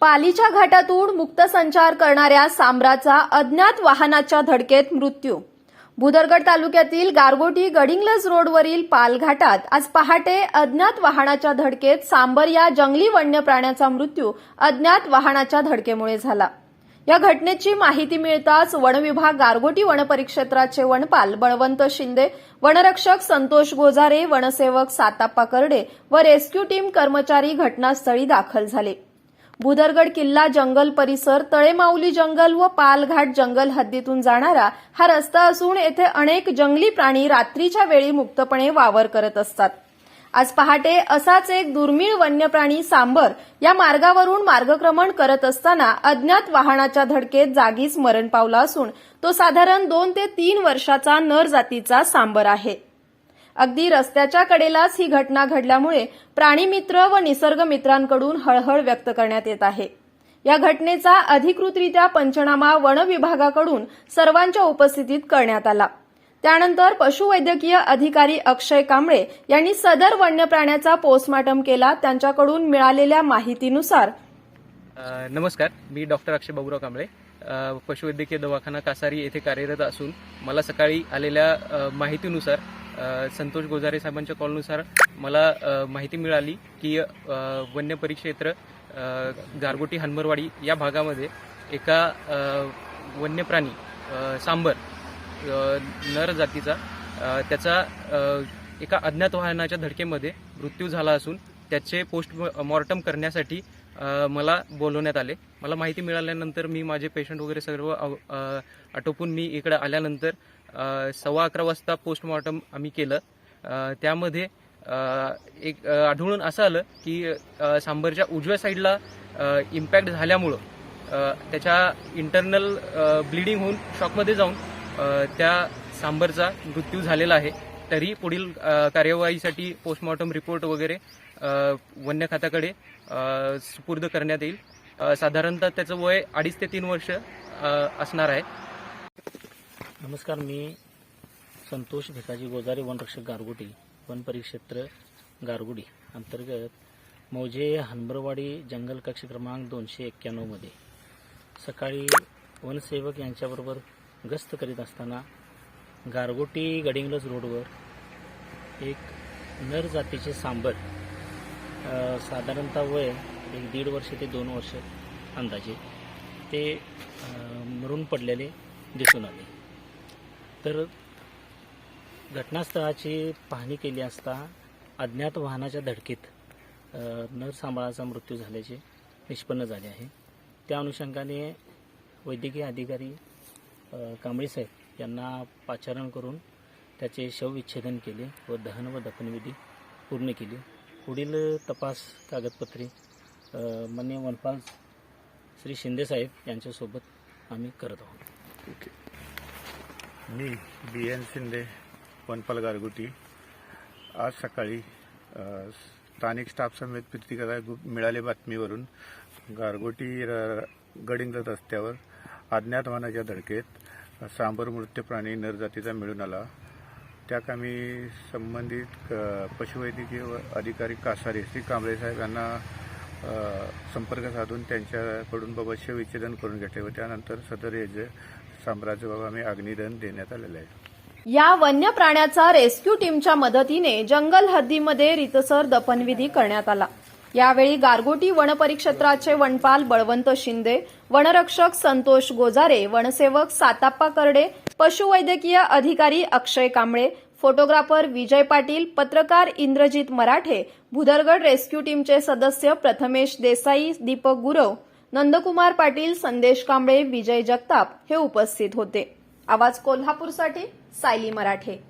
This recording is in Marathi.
पालीच्या घाटातून मुक्त संचार करणाऱ्या सांबराचा अज्ञात वाहनाच्या धडकेत मृत्यू. भुदरगड तालुक्यातील गारगोटी गडिंगलज रोडवरील पाल घाटात आज पहाटे अज्ञात वाहनाच्या धडकेत सांबर या जंगली वन्य प्राण्याचा मृत्यू अज्ञात वाहनाच्या धडकेमुळे झाला. या घटनेची माहिती मिळताच वनविभाग गारगोटी वनपरिक्षेत्राचे वनपाल बळवंत शिंदे वनरक्षक संतोष गोजारे वनसेवक साताप्पा करडे व रेस्क्यू टीम कर्मचारी घटनास्थळी दाखल झाले. भुदरगड किल्ला जंगल परिसर तळेमाऊली जंगल व पालघाट जंगल हद्दीतून जाणारा हा रस्ता असून येथे अनेक जंगली प्राणी रात्रीच्या वेळी मुक्तपणे वावर करत असतात. आज पहाटे असाच एक दुर्मिळ वन्य प्राणी सांबर या मार्गावरून मार्गक्रमण करत असताना अज्ञात वाहनाच्या धडकेत जागीच मरण पावला असून तो साधारण दोन ते तीन वर्षाचा नर जातीचा सांबर आहे. अगदी रस्त्याच्या कडेलाच ही घटना घडल्यामुळे प्राणीमित्र व निसर्ग मित्रांकडून हळहळ व्यक्त करण्यात येत आहे. या घटनेचा अधिकृतरित्या पंचनामा वन विभागाकडून सर्वांच्या उपस्थितीत करण्यात आला. त्यानंतर पशुवैद्यकीय अधिकारी अक्षय कांबळे यांनी सदर वन्य प्राण्याचा पोस्टमार्टम केला. त्यांच्याकडून मिळालेल्या माहितीनुसार नमस्कार. मी डॉक्टर अक्षय बाबुराव कांबळे. पशुवैद्यकीय दवाखाना कासारी येथे कार्यरत असून मला सकाळी आलेल्या माहितीनुसार संतोष गोजारे साहेबांच्या कॉलनुसार मला माहिती मिळाली की वन्य परिक्षेत्र गारगोटी हनमरवाडी या भागामध्ये एका वन्य प्राणी सांबर नर जातीचा त्याचा एका अज्ञात वाहनाच्या धडकेमध्ये मृत्यू झाला असून त्याचे पोस्ट मॉर्टम करण्यासाठी मला बोलवण्यात आले. मला माहिती मिळाल्यानंतर मी माझे पेशंट वगैरे सर्व आटोपून मी इकडे आल्यानंतर सव्वा अकरा वाजता पोस्टमॉर्टम आम्ही केलं. त्यामध्ये एक आढळून असं आलं की सांबरच्या उजव्या साईडला इम्पॅक्ट झाल्यामुळं त्याच्या इंटरनल ब्लिडिंग होऊन शॉकमध्ये जाऊन त्या सांबरचा मृत्यू झालेला आहे. तरी पुढील कार्यवाहीसाठी पोस्टमॉर्टम रिपोर्ट वगैरे वन्य खात्याकडे सुपूर्द करण्यात येईल. साधारणतः त्याचं वय अडीच ते तीन वर्ष असणार आहे. नमस्कार मी संतोष भिकाजी गोजारे वनरक्षक गारगुटी वन परिक्षेत्र गारगुडी अंतर्गत मौजे हनबरवाडी जंगल कक्ष क्रमांक दोनशे एक्क्याण्णवमध्ये. सकाळी वनसेवक यांच्याबरोबर गस्त करीत असताना गारगोटी गडिंग्लज रोडवर एक नर जातीचे सांबर साधारणतः वय एक दीड वर्ष ते दोन वर्ष अंदाजे ते मरून पडलेले दिसून आले. तर घटनास्थळाची पाहणी केली असता अज्ञात वाहनाच्या धडकीत नर सांभाळाचा मृत्यू झाल्याचे निष्पन्न झाले आहे. त्या अनुषंगाने वैद्यकीय अधिकारी अ, कांबळे साहेब यांना पाचारण करून त्याचे शवविच्छेदन केले व दहन व दफनविधी पूर्ण केली. पुढील तपास कागदपत्रे मान्य वनपाल श्री शिंदेसाहेब यांच्यासोबत आम्ही करत आहोत. ओके. मी बी एन शिंदे वनपाल गारगुटी. आज सकाळी स्थानिक स्टाफ समेत प्रीतिकथा गुप मिळाले बातमीवरून गारगोटी र- गडिंग रस्त्यावर अज्ञात वाहनाच्या धडकेत सांबर मृत्यू प्राणी नरजातीचा मिळून आला. त्या कामी संबंधित पशुवैद्यकीय व अधिकारी कासारे श्री कांबळे साहेब यांना संपर्क साधून त्यांच्याकडून बाबत शवविच्छेदन करून घेतले व त्यानंतर सदर यज सांबराचे बाबा आम्ही अग्निदहन देण्यात आलेलं आहे. या वन्य प्राण्याचा रेस्क्यू टीमच्या मदतीने जंगल हद्दीमध्ये रितसर दफनविधी करण्यात आला. यावेळी गारगोटी वनपरिक्षेत्राचे वनपाल बळवंत शिंदे वनरक्षक संतोष गोजारे वनसेवक साताप्पा करडे पशुवैद्यकीय अधिकारी अक्षय कांबळे फोटोग्राफर विजय पाटील पत्रकार इंद्रजित मराठे भुदरगड रेस्क्यू टीमचे सदस्य प्रथमेश देसाई दीपक गुरव नंदकुमार पाटील संदेश कांबळे विजय जगताप हे उपस्थित होते. आवाज कोल्हापूरसाठी सायली मराठे.